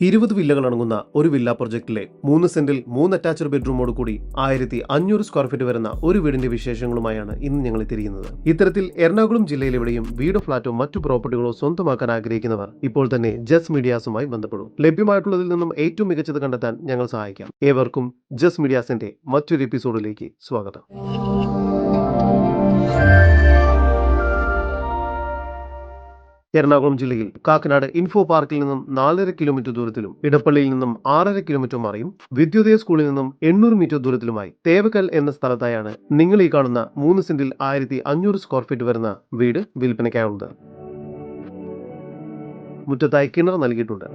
ഇരുപത് വില്ലകൾ അടങ്ങുന്ന ഒരു വില്ല പ്രൊജക്ടിലെ മൂന്ന് സെന്റിൽ മൂന്ന് അറ്റാച്ച്ഡ് ബെഡ്റൂമോട് കൂടി ആയിരത്തി അഞ്ഞൂറ് സ്ക്വയർ ഫീറ്റ് വരുന്ന ഒരു വീടിന്റെ വിശേഷങ്ങളുമായാണ് ഇന്ന് ഞങ്ങൾ തിരിയുന്നത്. ഇത്തരത്തിൽ എറണാകുളം ജില്ലയിൽ എവിടെയും വീടോ ഫ്ളാറ്റോ മറ്റു പ്രോപ്പർട്ടികളോ സ്വന്തമാക്കാൻ ആഗ്രഹിക്കുന്നവർ ഇപ്പോൾ തന്നെ ജസ് മീഡിയാസുമായി ബന്ധപ്പെടും. ലഭ്യമായിട്ടുള്ളതിൽ നിന്നും ഏറ്റവും മികച്ചത് കണ്ടെത്താൻ ഞങ്ങൾ സഹായിക്കാം. ഏവർക്കും ജസ് മീഡിയാസിന്റെ മറ്റൊരു എപ്പിസോഡിലേക്ക് സ്വാഗതം. എറണാകുളം ജില്ലയിൽ കാക്കനാട് ഇൻഫോ പാർക്കിൽ നിന്നും നാലര കിലോമീറ്റർ ദൂരത്തിലും ഇടപ്പള്ളിയിൽ നിന്നും ആറര കിലോമീറ്റർ മാറിയും വിദ്യോദയ സ്കൂളിൽ നിന്നും എണ്ണൂറ് മീറ്റർ ദൂരത്തിലുമായി തേവക്കൽ എന്ന സ്ഥലത്തായാണ് നിങ്ങൾ ഈ കാണുന്ന മൂന്ന് സെന്റിൽ ആയിരത്തി അഞ്ഞൂറ് സ്ക്വയർ ഫീറ്റ് വരുന്ന വീട് വിൽപ്പനയ്ക്കായുള്ളത്. മുറ്റത്തായി കിണർ നൽകിയിട്ടുണ്ട്.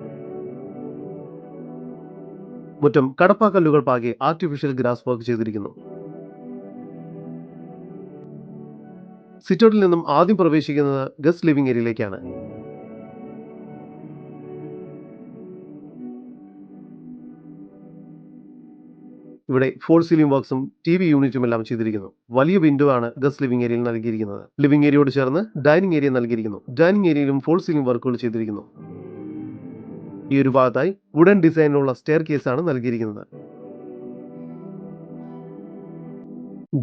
മുറ്റം കടപ്പാക്കല്ലുകൾ പാകി ആർട്ടിഫിഷ്യൽ ഗ്രാസ് വർക്ക് ചെയ്തിരിക്കുന്നു. സിറ്റൗട്ടിൽ നിന്നും ആദ്യം പ്രവേശിക്കുന്നത് ഗസ്റ്റ് ലിവിംഗ് ഏരിയയിലേക്കാണ്. ഇവിടെ ഫോൾ സീലിംഗ് വർക്ക്സും ടി വി യൂണിറ്റും എല്ലാം ചെയ്തിരിക്കുന്നു. വലിയ വിൻഡോ ആണ് ഗസ്റ്റ് ലിവിംഗ് ഏരിയയിൽ നൽകിയിരിക്കുന്നത്. ലിവിംഗ് ഏരിയയോട് ചേർന്ന് ഡൈനിങ് ഏരിയ നൽകിയിരിക്കുന്നു. ഡൈനിങ് ഏരിയയിലും ഫോൾ സീലിംഗ് വർക്കുകൾ ചെയ്തിരിക്കുന്നു. ഈ ഒരു ഭാഗത്തായി വുഡൻ ഡിസൈനിലുള്ള സ്റ്റെയർ ആണ് നൽകിയിരിക്കുന്നത്.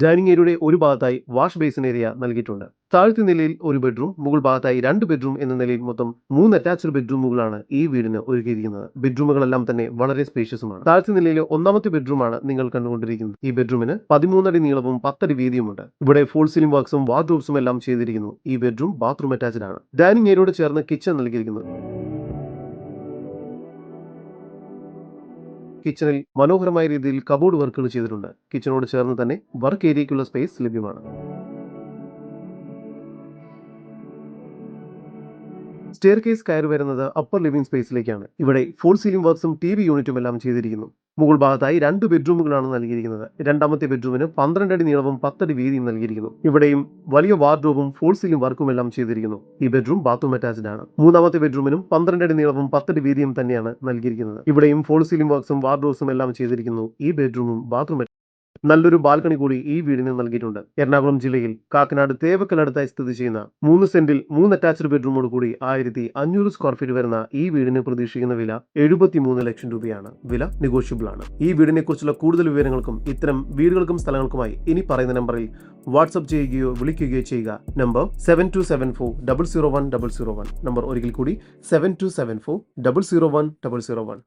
ഡൈനിങ് ഏരിയയുടെ ഒരു ഭാഗത്തായി വാഷ് ബേസിൻ ഏരിയ നൽകിയിട്ടുണ്ട്. താഴത്തെ നിലയിൽ ഒരു ബെഡ്റൂം മുകൾ ഭാഗത്തായി രണ്ട് ബെഡ്റൂം എന്ന നിലയിൽ മൊത്തം മൂന്ന് അറ്റാച്ച്ഡ് ബെഡ്റൂമുകളാണ് ഈ വീടിന് ഒരുക്കിയിരിക്കുന്നത്. ബെഡ്റൂമുകളെല്ലാം തന്നെ വളരെ സ്പേഷ്യസുമാണ്. താഴത്തെ നിലയിലെ ഒന്നാമത്തെ ബെഡ്റൂമാണ് നിങ്ങൾ കണ്ടുകൊണ്ടിരിക്കുന്നത്. ഈ ബെഡ്റൂമിന് പതിമൂന്നടി നീളവും പത്തടി വീതിയുമുണ്ട്. ഇവിടെ ഫോൾ സീലിംഗ് വർക്ക്സും വാർഡ്രോബ്സും എല്ലാം ചെയ്തിരിക്കുന്നു. ഈ ബെഡ്റൂം ബാത്റൂം അറ്റാച്ച്ഡ് ആണ്. ഡൈനിങ് ഏരിയയോട് ചേർന്ന് കിച്ചൺ നൽകിയിരിക്കുന്നു. കിച്ചണിൽ മനോഹരമായ രീതിയിൽ കബോർഡ് വർക്കുകൾ ചെയ്തിട്ടുണ്ട്. കിച്ചണോട് ചേർന്ന് തന്നെ വർക്ക് ഏരിയയ്ക്കുള്ള സ്പേസ് ലഭ്യമാണ്. സ്റ്റെയർ കേസ് കയറി വരുന്നത് അപ്പർ ലിവിംഗ് സ്പേസിലേക്കാണ് ഇവിടെ ഫോൾ സീലിംഗ് വർക്ക്സും ടി വി യൂണിറ്റും എല്ലാം ചെയ്തിരിക്കുന്നു. മുകൾ ഭാഗത്തായി രണ്ട് ബെഡ്റൂമുകളാണ് നൽകിയിരിക്കുന്നത്. രണ്ടാമത്തെ ബെഡ്റൂമിന് പന്ത്രണ്ട് അടി നീളവും പത്തടി വീതിയും നൽകിയിരിക്കുന്നു. ഇവിടെയും വലിയ വാർഡ്രോബും ഫുൾ സീലിംഗ് വർക്കും എല്ലാം ചെയ്തിരിക്കുന്നു. ഈ ബെഡ്റൂം ബാത്റൂം അറ്റാച്ച്ഡ് ആണ്. മൂന്നാമത്തെ ബെഡ്റൂമിനും പന്ത്രണ്ട് അടി നീളവും പത്തടി വീതിയും തന്നെയാണ് നൽകിയിരിക്കുന്നത്. ഇവിടെയും ഫുൾ സീലിംഗ് വർക്ക്സും വാർഡ്രോബ്സും എല്ലാം ചെയ്തിരിക്കുന്നു. ഈ ബെഡ്റൂമും ബാത്റൂം നല്ലൊരു ബാൽക്കണി കൂടി ഈ വീടിന് നൽകിയിട്ടുണ്ട്. എറണാകുളം ജില്ലയിൽ കാക്കനാട് തേവക്കലടുത്തായി സ്ഥിതി ചെയ്യുന്ന മൂന്ന് സെന്റിൽ മൂന്ന് അറ്റാച്ച്ഡ് ബെഡ്റൂമോട് കൂടി ആയിരത്തി അഞ്ഞൂറ് സ്ക്വയർ ഫീറ്റ് വരുന്ന ഈ വീടിന് പ്രതീക്ഷിക്കുന്ന വില എഴുപത്തിമൂന്ന് ലക്ഷം രൂപയാണ്. വില നെഗോഷ്യബിൾ ആണ്. ഈ വീടിനെ കുറിച്ചുള്ള കൂടുതൽ വിവരങ്ങൾക്കും ഇത്തരം വീടുകൾക്കും സ്ഥലങ്ങൾക്കുമായി ഇനി പറയുന്ന നമ്പറിൽ വാട്സ്ആപ്പ് ചെയ്യുകയോ വിളിക്കുകയോ ചെയ്യുക. Number seven two seven four double zero one double zero one number ഒരിക്കൽ കൂടി seven two seven four double zero one double zero one